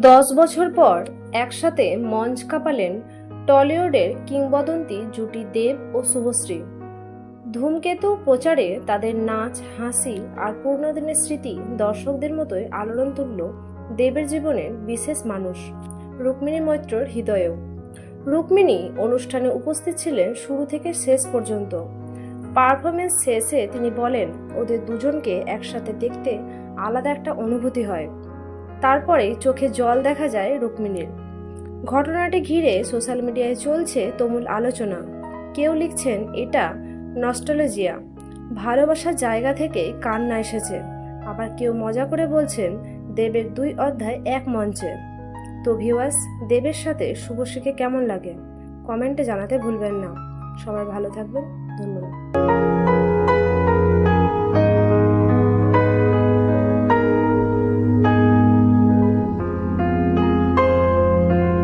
দশ বছর পর একসাথে মঞ্চ কাঁপালেন টলিউডের কিংবদন্তি জুটি দেব ও শুভশ্রী। ধূমকেতু প্রচারে তাদের নাচ, হাসি আর পূর্ণদিনের স্মৃতি দর্শকদের মতোই আলোড়ন তুলল দেবের জীবনের বিশেষ মানুষ রুক্মিণী মৈত্রর হৃদয়েও। রুক্মিণী অনুষ্ঠানে উপস্থিত ছিলেন শুরু থেকে শেষ পর্যন্ত। পারফরমেন্স শেষে তিনি বলেন, ওদের দুজনকে একসাথে দেখতে আলাদা একটা অনুভূতি হয়। তারপরে চোখে জল দেখা যায় রুক্মিণীর। ঘটনাটি ঘিরে সোশ্যাল মিডিয়ায় চলছে তুমুল আলোচনা। কেউ লিখছেন, এটা নস্টালজিয়া। ভালোবাসার জায়গা থেকে কান্না এসেছে। আবার কেউ মজা করে বলছেন, দেবের দুই অধ্যায় এক মঞ্চে। তো ভিওয়াস দেবের সাথে শুভশ্রীকে কেমন লাগে? কমেন্টে জানাতে ভুলবেন না। সবাই ভালো থাকবেন।